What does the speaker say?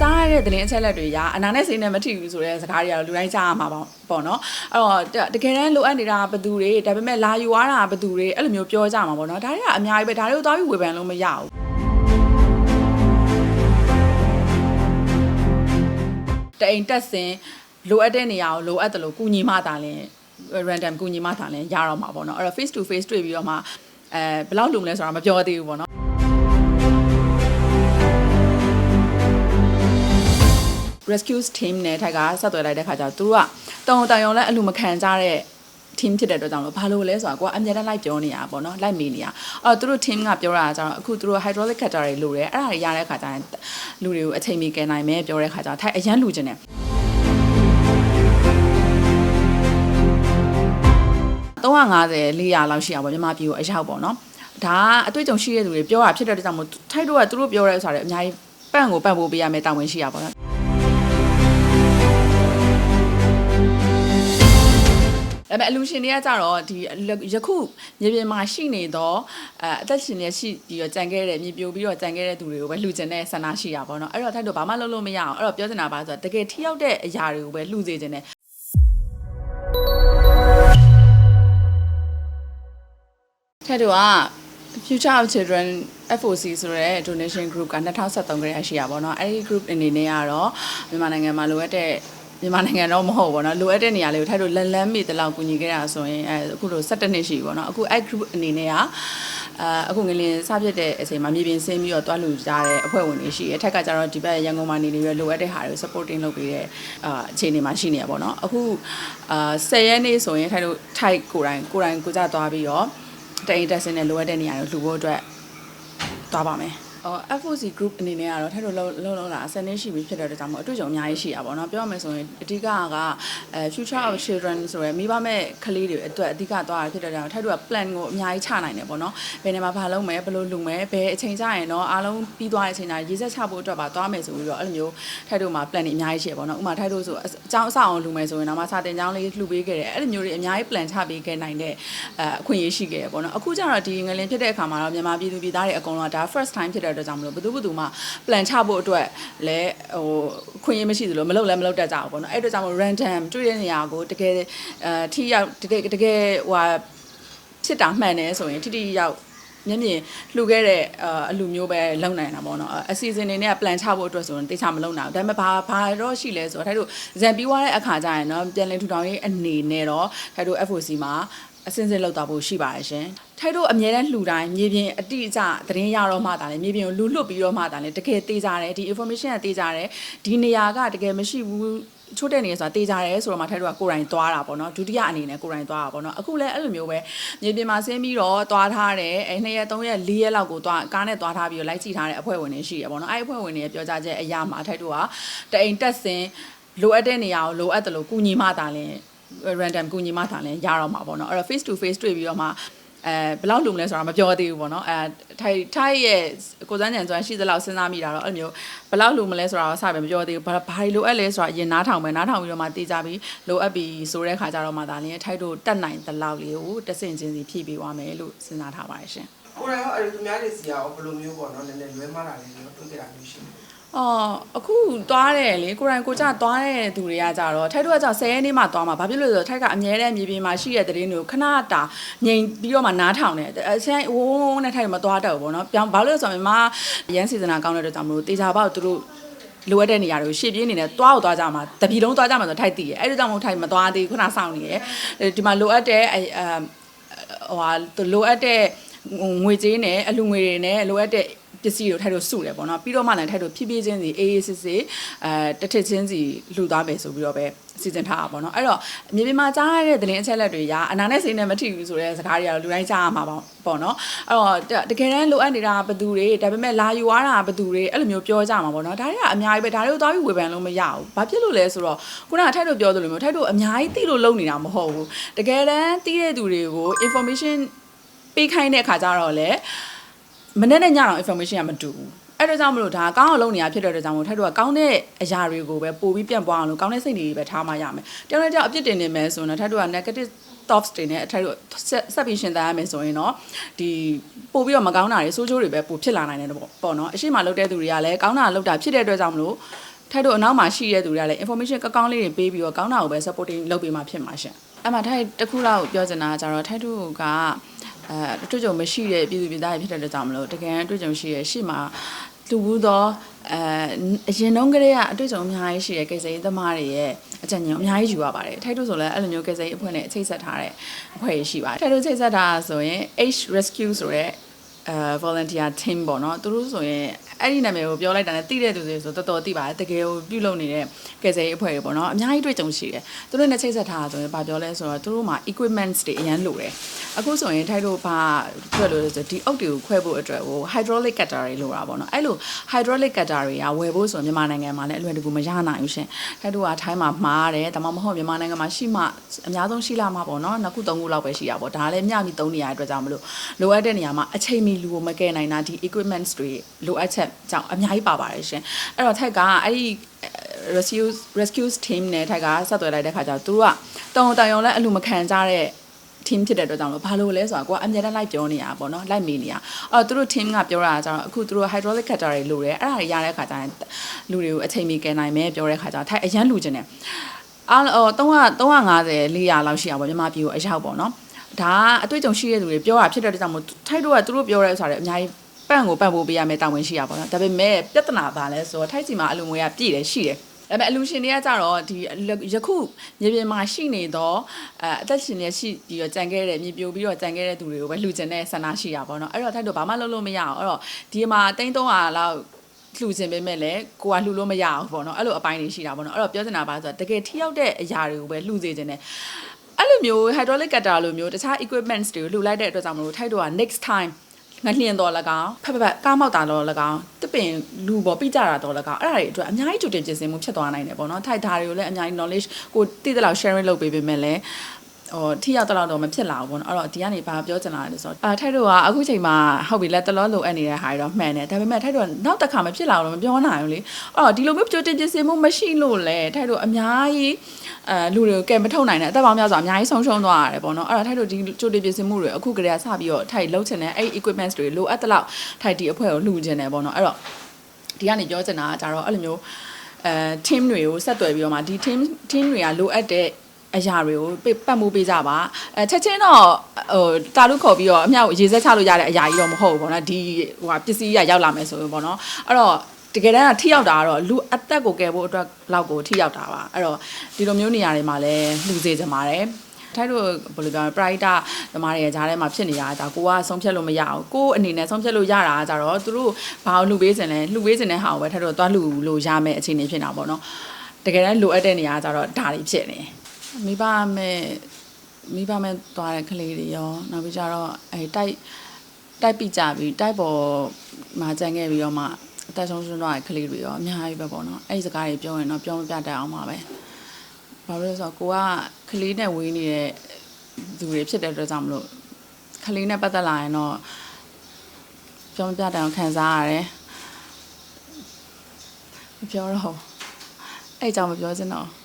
ကြားရတဲ့သတင်းအချက်အလက်တွေကအနာနဲ့စိတ်နဲ့မထိဘူးဆိုတဲ့စကားတွေကတော့လူတိုင်းကြားရမှာပေါ့ပေါ့နော်အဲ့တော့တကယ်တမ်းလိုအပ်နေတာဘယ်သူတွေဒါပေမဲ့လာယူရတာဘယ်သူတွေအဲ့လိုမျိုးပြောကြမှာပေါ့နော်ဒါတွေကအများကြီးပဲဒါတွေကိုသွားပြီးဝေဖန်လို့မရဘူးတအိမ်တက်စင်လိုအပ်တဲ့နေရာကိုလိုအပ်တယ်လို့ကုညီမှသာလင် random ကုညီမှသာလင်ရတော့မှာပေါ့နော်အဲ့တော့ face to face တွေ့ပြီးတော့မှအဲဘယ်လောက်လုံမလဲဆိုတာမပြောသေးဘူးပေါ့နော် rescue team နဲ့ထိုက်ကဆက်သွယ်လိုက်တဲ့ခါကျတော့သူတို့ကတောင်တောင်ရုံလဲအလူမခံကြတဲ့ team ဖြစ်တဲ့အတွက်ကြောင့်လို့ဘာလို့လဲဆိုတော့ကိုကအမြဲတမ်းလိုက်ပြောနေရတာပေါ့နော်လိုက်မေးနေရအဲ့တော့သူတို့ team ကပြောတာကကျတော့အခုသူတို့ hydraulic cutter တွေလိုတယ်အဲ့ဒါတွေရတဲ့ခါကျရင်လူတွေကိုအချိန်မီကယ်နိုင်မယ်ပြောတဲ့ခါကျတော့ထိုက်အရန်လူကျင်တယ်350 400လောက်ရှိအောင်ပေါ့မြန်မာပြည်ကိုအရောက်ပေါ့နော်ဒါကအတွေ့အကြုံရှိတဲ့သူတွေပြောတာဖြစ်တဲ့အတွက်ကြောင့်မို့ထိုက်တော့ကသူတို့ပြောရဲဆိုတာအများကြီးပန့်ကိုပန့်ဖို့ပေးရမယ်တာဝန်ရှိရပါတော့ ပေမဲ့အလူရှင်တွေကကြတော့ဒီယခုမြေပြင်မှာရှိနေတော့အဲအသက်ရှင်နေရှိပြီးတော့ကြံခဲ့တဲ့မြေပြိုပြီးတော့ကြံခဲ့တဲ့သူတွေကိုပဲလှူကျင်တဲ့ဆန္ဒရှိတာပေါ့နော်အဲ့တော့ထိုက်တော့ဘာမှလုပ်လို့မရအောင်အဲ့တော့ပြောချင်တာပါဆိုတော့တကယ်ထိရောက်တဲ့အရာတွေကိုပဲလှူစေချင်တယ်ထိုက်တော့က Future of Children FOC ဆိုတဲ့ donation group က2023ခရရှိရပါတော့အဲ့ဒီ group အနေနဲ့ကတော့မြန်မာနိုင်ငံမှာလိုအပ်တဲ့ မြန်မာနိုင်ငံတော့မဟုတ်ဘောနော်လိုအပ်တဲ့နေရာလေးကိုထိုက်လို့လန်လန်းမိတလောက်ကူညီခဲ့တာဆိုရင်အဲအခုလို17နှစ်ရှိပြီဘောနော်အခု i group အနေနဲ့ကအာအခုငလင်စပြစ်တဲ့အချိန်မှာမြေပြင်ဆင်းပြီးတော့တွားလူကြတဲ့အဖွဲ့ဝင်တွေရှိတယ်။အထက်ကကျတော့ဒီဘက်ရန်ကုန်မှာနေနေပြီးလိုအပ်တဲ့ဟာတွေကို supporting လုပ်ပေးတဲ့အာအခြေအနေမှာရှိနေရပါတော့။အခုအာ10ရက်နေ့ဆိုရင်ထိုက်လို့ထိုက်ကိုတိုင်းကိုတိုင်းကိုကြသွားပြီးတော့တိုင်တက်စင်းနဲ့လိုအပ်တဲ့နေရာတွေကိုလှူဖို့အတွက်တွားပါမယ်။ အော် FOC group အနေနဲ့ကတော့ထဲတို့လုံးလုံးလုံးလာအစနေရှိပြီဖြစ်တဲ့အတွက်ကြောင့်မို့အတွေ့အကြုံအများကြီးရှိရပါတော့။ပြောရမယ်ဆိုရင်အဓိကကအဲ future of children ဆိုရယ်မိဘမဲ့ကလေးတွေအတွက်အဓိကသွားရဖြစ်တဲ့ကြောင့်ထဲတို့က plan ကိုအများကြီးချနိုင်တယ်ပေါ့နော်။ဘယ်နေမှာဘာလုပ်မယ်ဘယ်လိုလုပ်မယ်ဘယ်အချိန်ကျရင်တော့အားလုံးပြီးသွားတဲ့အချိန်ကျရေးဆက်ချဖို့အတွက်ပါသွားမယ်ဆိုပြီးတော့အဲ့လိုမျိုးထဲတို့မှာ plan တွေအများကြီးရှိရပေါ့နော်။ဥပမာထဲတို့ဆိုအကြောင်းအဆောင်လုပ်မယ်ဆိုရင်တော့မှစာတင်ကြောင်းလေးလှူပေးခဲ့တယ်။အဲ့လိုမျိုးတွေအများကြီး plan ချပေးခဲ့နိုင်တဲ့အဲအခွင့်အရေးရှိခဲ့ရပေါ့နော်။အခုကျတော့ဒီငလင်ဖြစ်တဲ့အခါမှာတော့မြန်မာပြည်သူပြည်သားတွေအကုန်လုံးကဒါ first time ဖြစ်တဲ့အတွက်ကြောင့်မလို့ဘယ်သူဘယ်သူမှ plan ချဖို့အတွက်လည်းဟိုခွင့်ရမရှိသလိုမလုပ်လည်းမလုပ်တတ်ကြဘူးပေါ့နော်အဲ့အတွက်ကြောင့်မို့ random တွေ့တဲ့နေရာကိုတကယ်အဲထိရောက်တကယ်တကယ်ဟိုဖြစ်တာမှန်တယ်ဆိုရင်ထိထိရောက်မျက်မြင်လှူခဲ့တဲ့အလူမျိုးပဲလုံနိုင်တာပေါ့နော်အစီအစဉ်တွေနဲ့ plan ချဖို့အတွက်ဆိုရင်တိကျမလုံနိုင်ဘူးဒါပေမဲ့ဘာဘာတော့ရှိလဲဆိုတော့ထိုက်တို့ဇန်ပြီးွားတဲ့အခါကျရင်တော့ပြန်လည်ထူထောင်ရေးအနေနဲ့တော့ထိုက်တို့ FOC မှာအစင်းစင်းလောက်တာဖို့ရှိပါတယ်ရှင်။ ထိုက်တို့အမြဲတမ်းလှူတိုင်းမြေပြင်အတိအကျသတင်းရတော့မှတာလေမြေပြင်ကိုလူလွတ်ပြီးတော့မှတာလေတကယ်သေးကြတယ်ဒီ information ကသေးကြတယ်ဒီနေရာကတကယ်မရှိဘူးချိုးတဲ့နေရဆိုတာတေးကြတယ်ဆိုတော့မှထိုက်တို့ကကိုယ်တိုင်သွားတာပေါ့နော်ဒုတိယအနေနဲ့ကိုယ်တိုင်သွားတာပေါ့နော်အခုလည်းအဲ့လိုမျိုးပဲမြေပြင်မှာဆင်းပြီးတော့သွားထားတယ်အဲ2ရက်3ရက်4ရက်လောက်ကိုသွားကားနဲ့သွားထားပြီးတော့လိုက်ကြည့်ထားတဲ့အဖွဲ့ဝင်တွေရှိရပေါ့နော်အဲ့အဖွဲ့ဝင်တွေရဲ့ပြောကြားချက်အရာမှာထိုက်တို့ကတအိမ်တက်စင်လိုအပ်တဲ့နေရာကိုလိုအပ်တယ်လို့ကုညီမှသာလင် random ကူညီမှသာလည်းရတော့မှာပေါ့နော်အဲ့တော့ face to face တွေ့ပြီးတော့မှ အဲဘယ်လောက်လုံလဲဆိုတာမပြောသေးဘူးပေါ့နော်အဲထိုင်ထိုင်ရဲ့ကိုစန်းညံစွမ်းရှိသလောက်စဉ်းစားမိတာတော့အဲ့လိုမျိုးဘယ်လောက်လုံမလဲဆိုတာတော့စပဲမပြောသေးဘူးဘာဘာလိုအပ်လဲဆိုတာအရင်နားထောင်မယ်နားထောင်ပြီးတော့မှတေးကြပြီးလိုအပ်ပြီးဆိုတဲ့ခါကျတော့မှသာလည်းထိုက်တို့တက်နိုင်သလောက်လေးကိုတဆင့်ချင်းစီဖြည့်ပေးသွားမယ်လို့စဉ်းစားထားပါတယ်ရှင်ကိုယ်တိုင်ရောအဲ့ဒီသူများတွေစီရောဘယ်လိုမျိုးပေါ့နော်နည်းနည်းလွဲမှားတာလေးတွေတွေ့ကြတာမျိုးရှိတယ် အော်အခုသွားတယ်လေကိုရိုင်းကိုကြသွားတဲ့သူတွေကကြတော့ထိုက်တို့ကကြ10ရက်နေ့မှသွားမှာဘာဖြစ်လို့လဲဆိုတော့ထိုက်ကအမြဲတမ်းမြေပြင်မှာရှိတဲ့တဲ့တွေကိုခဏတာငြိမ်ပြီးတော့မှနားထောင်တယ်အဆိုင်ဝုန်းနဲ့ထိုက်မသွားတော့ဘူးပေါ့နော်ပြောင်းဘာလို့လဲဆိုတော့မြန်မာရန်စီဇနာကောင်းတဲ့အတွက်ကြောင့်မလို့တေချာပေါ့သူတို့လိုအပ်တဲ့နေရာတွေကိုရှေ့ပြေးနေတယ်တွားကိုတွားကြမှာတပြည်လုံးတွားကြမှာဆိုထိုက်တည်ရဲ့အဲ့ဒါကြောင့်မို့ထိုက်မတွားသေးခုနစောင့်နေရဲ့ဒီမှာလိုအပ်တဲ့အဲဟိုဟာလိုအပ်တဲ့ငွေကြေးနဲ့အလူငွေတွေနဲ့လိုအပ်တဲ့ ပစ္စည်းတွေထိုက်တို့စုတယ်ပေါ့နော်ပြီးတော့မှလည်းထိုက်တို့ဖြည်းဖြည်းချင်းစီအေးအေးစစ်စစ်အဲတစ်ထစ်ချင်းစီလှူသွားမယ်ဆိုပြီးတော့ပဲစီစဉ်ထားတာပေါ့နော်အဲ့တော့မြေပြင်မှာကြားရတဲ့သတင်းအချက်အလက်တွေကအနာနဲ့စိတ်နဲ့မထိဘူးဆိုတဲ့စကားတွေကတော့လူတိုင်းကြားရမှာပေါ့ပေါ့နော်အဲ့တော့တကယ်တမ်းလိုအပ်နေတာဘယ်သူတွေဒါပေမဲ့လာယူရတာဘယ်သူတွေအဲ့လိုမျိုးပြောကြမှာပေါ့နော်ဒါတွေကအများကြီးပဲဒါတွေကိုသွားပြီးဝေဖန်လို့မရဘူးဘာဖြစ်လို့လဲဆိုတော့ခုနကထိုက်တို့ပြောသလိုမျိုးထိုက်တို့အများကြီးသိလို့လုပ်နေတာမဟုတ်ဘူးတကယ်တမ်းသိတဲ့သူတွေကို information ပေးခိုင်းတဲ့အခါကျတော့လေ မနေ့နဲ့ညတော့ information ကမတူဘူးအဲ့ဒါကြောင့်မလို့ဒါကောင်းအောင်လုပ်နေရဖြစ်တဲ့အတွက်ကြောင့်မို့ထိုက်တို့ကကောင်းတဲ့အရာတွေကိုပဲပို့ပြီးပြန့်ပွားအောင်လို့ကောင်းတဲ့စိတ်တွေပဲထားမှရမယ်တယောက်နဲ့တယောက်အပြစ်တင်နေမယ်ဆိုရင်တော့ထိုက်တို့က negative thoughts တွေနဲ့အထိုက်တို့ဆက်ဆက်ပြီးရှင်းသားရမယ်ဆိုရင်တော့ဒီပို့ပြီးတော့မကောင်းတာတွေစိုးချိုးတွေပဲပို့ဖြစ်လာနိုင်တယ်ပေါ့ပေါ့နော်အရှိမလုပ်တဲ့သူတွေကလည်းကောင်းတာလုပ်တာဖြစ်တဲ့အတွက်ကြောင့်မလို့ထိုက်တို့အနောက်မှာရှိတဲ့သူတွေကလည်း information ကောင်းကောင်းလေးတွေပေးပြီးတော့ကောင်းတာကိုပဲ supporting လုပ်ပေးမှဖြစ်မှာရှင်အဲ့မှာထိုက်တစ်ခုလောက်ပြောချင်တာကကြတော့ထိုက်တို့က အဲအတွေ့အကြုံမရှိတဲ့ပြည်သူပြည်သားတွေဖြစ်တဲ့အတွက်ကြောင့်မလို့တကယ်အတွေ့အကြုံရှိရဲ့ရှေ့မှာလူဘူးတော့အဲအရင်တုန်းကတည်းကအတွေ့အကြုံအများကြီးရှိတဲ့ကိစ္စရေးသမားတွေရဲ့အကြံဉာဏ်အများကြီးယူရပါတယ်ထိုက်တို့ဆိုလည်းအဲ့လိုမျိုးကိစ္စရေးအဖွဲ့နဲ့အချိတ်ဆက်ထားတဲ့အဖွဲ့ရှိပါတယ်ထိုက်တို့ချိတ်ဆက်ထားတာဆိုရင် H Rescue ဆိုတဲ့အဲ volunteer team ပေါ့နော်သူတို့ဆိုရင်အဲ့ဒီနာမည်ကိုပြောလိုက်တာနဲ့တိတဲ့သူတွေဆိုတော်တော်တိပါတယ်တကယ်ကိုပြုလုပ်နေတဲ့ကယ်ဆယ်ရေးအဖွဲ့တွေပေါ့နော်အများကြီးတွေ့ကြုံရှိတယ်သူတို့နဲ့ချိတ်ဆက်ထားတာဆိုရင်ဘာပြောလဲဆိုတော့သူတို့မှာ equipments တွေအရန်လိုတယ် အခုဆိုရင်ထိုက်တို့ဘာတွေ့လို့လဲဆိုဒီအုတ်တွေကိုခွဲဖို့အတွက်ဟို hydraulic cutter တွေလိုတာပေါ့နော်အဲ့လို hydraulic cutter တွေကဝယ်ဖို့ဆိုရင်မြန်မာနိုင်ငံမှာလည်းအလွယ်တကူမရနိုင်ဘူးရှင်ထိုက်တို့ကထိုင်းမှာမှားတယ်ဒါမှမဟုတ်မြန်မာနိုင်ငံမှာရှိမှအများဆုံးရှိလာမှာပေါ့နော်နှစ်ခုသုံးခုလောက်ပဲရှိတာပေါ့ဒါလည်းမျှပြီးသုံးနေရတဲ့အတွက်ကြောင့်မလို့လိုအပ်တဲ့နေရာမှာအချိန်မီလူကိုမကယ်နိုင်တာဒီ equipments တွေလိုအပ်ချက်ကြောင့်အများကြီးပါပါတယ်ရှင်အဲ့တော့ထိုက်ကအဲ့ဒီ rescue rescue team နဲ့ထိုက်ကဆက်သွယ်လိုက်တဲ့ခါကျတော့သူတို့ကတောင်တောင်ရုံလည်းအလူမခံကြတဲ့ team ဖြစ်တဲ့အတွက်ကြောင့်လို့ဘာလို့လဲဆိုတော့ကိုကအမြဲတမ်းလိုက်ပြောနေရပါဘောနော်လိုက်မေးနေရအော်သူတို့ team ကပြောတာကကျတော့အခုသူတို့ hydraulic cutter တွေလိုတယ်အဲ့ဒါတွေရတဲ့ခါကျရင်လူတွေကိုအချိန်မီကယ်နိုင်မယ်ပြောတဲ့ခါကျတော့ထိုက်အရန်လူချင်တယ်အားအော်300 350 400လောက်ရှိအောင်ပေါ့မြန်မာပြည်ကိုအရောက်ပေါ့နော်ဒါကအတွေ့အကြုံရှိတဲ့သူတွေပြောတာဖြစ်တဲ့အတွက်ကြောင့်မို့ထိုက်တို့ကသူတို့ပြောတဲ့ဥစ္စာတွေအများကြီးပန့်ကိုပန့်ဖို့ပေးရမယ်တာဝန်ရှိရပါတော့ဒါပေမဲ့ပြဿနာပါလဲဆိုတော့ထိုက်စီမှာအလူငွေကပြည့်တယ်ရှိတယ် ဒါပေမဲ့အလူရှင်တွေကကြတော့ဒီယခုမြေပြင်မှာရှိနေတော့အဲအသက်ရှင်နေရှိပြီးတော့ကြံခဲ့တဲ့မြေပြိုပြီးတော့ကြံခဲ့တဲ့သူတွေကိုပဲလှူကျင်တဲ့ဆန္ဒရှိရပါတော့အဲ့တော့ထိုက်တို့ဘာမှလုပ်လို့မရအောင်အဲ့တော့ဒီမှာတိန်း300လောက်လှူခြင်းပေးမဲ့လေကိုကလှူလို့မရအောင်ပေါ့နော်အဲ့လိုအပိုင်းတွေရှိတာပေါ့နော်အဲ့တော့ပြောချင်တာပါဆိုတော့တကယ်ထိရောက်တဲ့အရာတွေကိုပဲလှူစေခြင်းနဲ့အဲ့လိုမျိုး hydraulic cutter လိုမျိုးတခြား equipments တွေကိုလှူလိုက်တဲ့အတွက်ကြောင့်မလို့ထိုက်တို့က next time ငလျင်တော်၎င်းဖက်ဖက်ဖက်ကားမောက်တာတော်၎င်းတပင်လူပေါ်ပြကြတာတော်၎င်းအဲ့ဒါတွေအတွက်အများကြီးကြိုတင်ပြင်ဆင်မှုဖြစ်သွားနိုင်တယ်ပေါ့နော်ထိုက်ဒါတွေကိုလည်းအများကြီး knowledge ကိုသိတဲ့လောက် sharing လုပ်ပေးပေးမယ်လဲ ဟိုထိရောက်တော့တော့မဖြစ်လာဘူးပေါ့နော်အဲ့တော့ဒီကနေဘာပြောချင်လာလဲဆိုတော့အာထိုက်တို့ကအခုချိန်မှာဟုတ်ပြီလက်တလောလိုအပ်နေတဲ့ဟာတွေတော့မှန်တယ်ဒါပေမဲ့ထိုက်တို့ကနောက်တစ်ခါမဖြစ်လာဘူးလို့မပြောနိုင်ဘူးလေအဲ့တော့ဒီလိုမျိုးကြိုတင်ပြင်ဆင်မှုမရှိလို့လဲထိုက်တို့အများကြီးအဲလူတွေကိုကဲမထုတ်နိုင်တဲ့အသက်ပေါင်းများစွာအများကြီးဆုံးရှုံးသွားရတယ်ပေါ့နော်အဲ့တော့ထိုက်တို့ဒီကြိုတင်ပြင်ဆင်မှုတွေအခုကတည်းကစပြီးတော့ထိုက်လှုပ်ချင်တဲ့အဲ့ equipments တွေလိုအပ်တဲ့လောက်ထိုက်ဒီအဖွဲ့ကိုလှူချင်တယ်ပေါ့နော်အဲ့တော့ဒီကနေပြောချင်တာကကြတော့အဲ့လိုမျိုးအဲ team တွေကိုဆက်သွယ်ပြီးတော့မှဒီ team team တွေကလိုအပ်တဲ့ အရာတွေကိုပတ်မှုပေးကြပါအဲချက်ချင်းတော့ဟိုတာလူခေါ်ပြီးတော့အမြောက်ရေစက်ချလို့ရတဲ့အရာကြီးတော့မဟုတ်ဘူးပေါ့နော်ဒီဟိုပစ္စည်းရရောက်လာမယ်ဆိုရင်ပေါ့နော်အဲ့တော့တကယ်တမ်းကထိရောက်တာကတော့လူအသက်ကိုကယ်ဖို့အတွက်လောက်ကိုထိရောက်တာပါအဲ့တော့ဒီလိုမျိုးနေရာတွေမှာလည်းလူစေချင်ပါတယ်ထိုက်တို့ဘယ်လိုပြောလဲ pride ဓမ္မတွေရဲ့ဂျားထဲမှာဖြစ်နေတာဒါကိုကဆုံးဖြတ်လို့မရဘူးကိုအနေနဲ့ဆုံးဖြတ်လို့ရတာကကြတော့သူတို့ဘာလို့လှူပေးစင်လဲလှူပေးစင်တဲ့ဟာကိုပဲထိုက်တို့သွားလှူလို့ရမယ်အခြေအနေဖြစ်နေတာပေါ့နော်တကယ်တမ်းလိုအပ်တဲ့နေရာကကြတော့ဒါတွေဖြစ်နေတယ် မိဘမဲ့မိဘမဲ့သွားတဲ့ကလေးတွေရောနောက်ပြီးကြတော့အဲတိုက်တိုက်ပိကြပြီးတိုက်ပေါ်မှာကြံခဲ့ပြီးတော့မှအသက်ဆုံးရှုံးသွားတဲ့ကလေးတွေရောအများကြီးပဲပေါ့နော်အဲ့ဒီစကားတွေပြောရင်တော့ပြောမပြတတ်အောင်ပါပဲဘာလို့လဲဆိုတော့ကိုကကလေးနဲ့ဝေးနေတဲ့သူတွေဖြစ်တဲ့အတွက်ကြောင့်မလို့ကလေးနဲ့ပတ်သက်လာရင်တော့ပြောမပြတတ်အောင်ခံစားရတယ်မပြောတော့ဘူးအဲ့အကြောင်းမပြောချင်တော့ဘူး